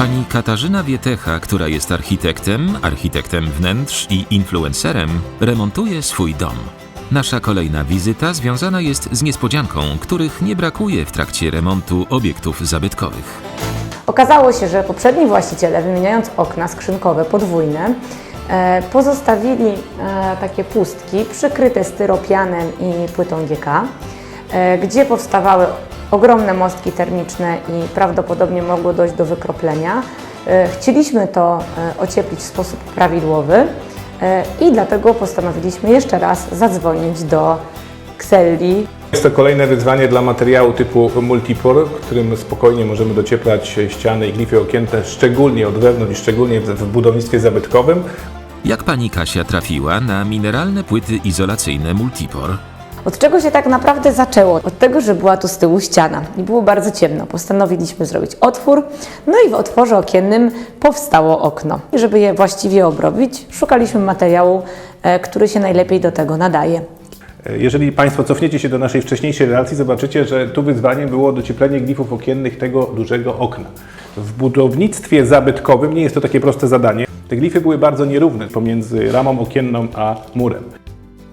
Pani Katarzyna Wietecha, która jest architektem, architektem wnętrz i influencerem, remontuje swój dom. Nasza kolejna wizyta związana jest z niespodzianką, których nie brakuje w trakcie remontu obiektów zabytkowych. Okazało się, że poprzedni właściciele, wymieniając okna skrzynkowe podwójne, e, pozostawili e, takie pustki przykryte styropianem i płytą GK, e, gdzie powstawały ogromne mostki termiczne i prawdopodobnie mogło dojść do wykroplenia. E, Chcieliśmy to e, ocieplić w sposób prawidłowy e, i dlatego postanowiliśmy jeszcze raz zadzwonić do Xelli, Jest to kolejne wyzwanie dla materiału typu multipor, którym spokojnie możemy docieplać ściany i glify okięte, szczególnie od wewnątrz i szczególnie w budownictwie zabytkowym. Jak pani Kasia trafiła na mineralne płyty izolacyjne Multipor? Od czego się tak naprawdę zaczęło? Od tego, że była tu z tyłu ściana i było bardzo ciemno. Postanowiliśmy zrobić otwór, no i w otworze okiennym powstało okno. I żeby je właściwie obrobić, szukaliśmy materiału, e, który się najlepiej do tego nadaje. Jeżeli Państwo cofniecie się do naszej wcześniejszej relacji, zobaczycie, że tu wyzwaniem było docieplenie glifów okiennych tego dużego okna. W budownictwie zabytkowym nie jest to takie proste zadanie. Te glify były bardzo nierówne pomiędzy ramą okienną a murem.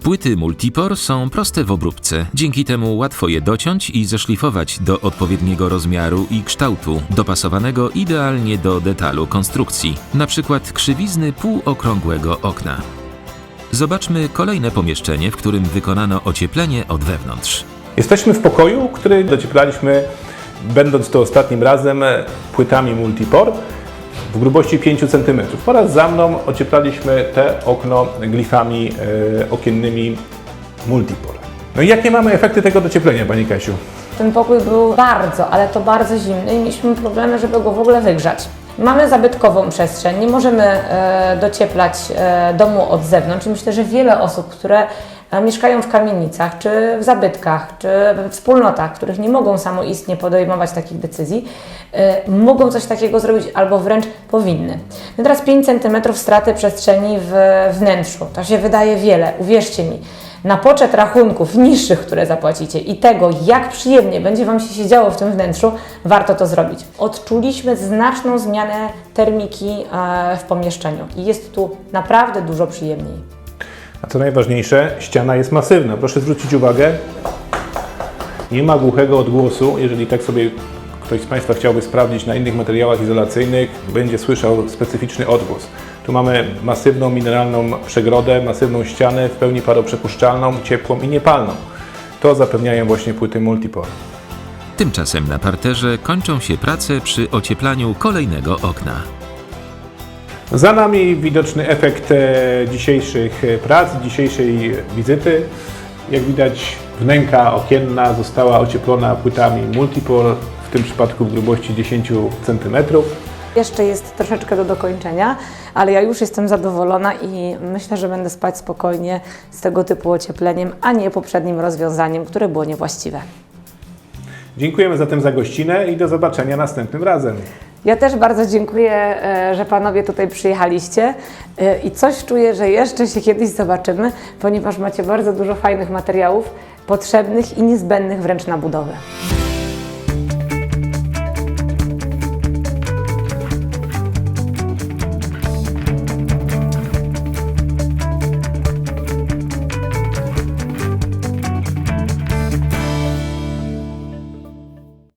Płyty Multipor są proste w obróbce, dzięki temu łatwo je dociąć i zeszlifować do odpowiedniego rozmiaru i kształtu, dopasowanego idealnie do detalu konstrukcji, przykład krzywizny półokrągłego okna. Zobaczmy kolejne pomieszczenie, w którym wykonano ocieplenie od wewnątrz. Jesteśmy w pokoju, który docieplaliśmy, będąc to ostatnim razem, płytami multipor w grubości 5 cm. Oraz za mną ocieplaliśmy te okno glifami e, okiennymi multipor. No i jakie mamy efekty tego docieplenia, Pani Kasiu? Ten pokój był bardzo, ale to bardzo zimny i mieliśmy problemy, żeby go w ogóle wygrzać. Mamy zabytkową przestrzeń, nie możemy e, docieplać e, domu od zewnątrz myślę, że wiele osób, które mieszkają w kamienicach, czy w zabytkach, czy we wspólnotach, których nie mogą samoistnie podejmować takich decyzji, e, mogą coś takiego zrobić albo wręcz powinny. No teraz 5 cm straty przestrzeni w wnętrzu, to się wydaje wiele, uwierzcie mi na poczet rachunków niższych, które zapłacicie i tego, jak przyjemnie będzie Wam się siedziało w tym wnętrzu, warto to zrobić. Odczuliśmy znaczną zmianę termiki e, w pomieszczeniu i jest tu naprawdę dużo przyjemniej. A co najważniejsze, ściana jest masywna. Proszę zwrócić uwagę, nie ma głuchego odgłosu. Jeżeli tak sobie ktoś z Państwa chciałby sprawdzić na innych materiałach izolacyjnych, będzie słyszał specyficzny odgłos. Tu mamy masywną mineralną przegrodę, masywną ścianę, w pełni paroprzepuszczalną, ciepłą i niepalną. To zapewniają właśnie płyty multipor. Tymczasem na parterze kończą się prace przy ocieplaniu kolejnego okna. Za nami widoczny efekt e, dzisiejszych e, prac, dzisiejszej wizyty. Jak widać, wnęka okienna została ocieplona płytami multipol, w tym przypadku w grubości 10 cm. Jeszcze jest troszeczkę do dokończenia, ale ja już jestem zadowolona i myślę, że będę spać spokojnie z tego typu ociepleniem, a nie poprzednim rozwiązaniem, które było niewłaściwe. Dziękujemy zatem za gościnę i do zobaczenia następnym razem. Ja też bardzo dziękuję, e, że panowie tutaj przyjechaliście e, i coś czuję, że jeszcze się kiedyś zobaczymy, ponieważ macie bardzo dużo fajnych materiałów potrzebnych i niezbędnych wręcz na budowę.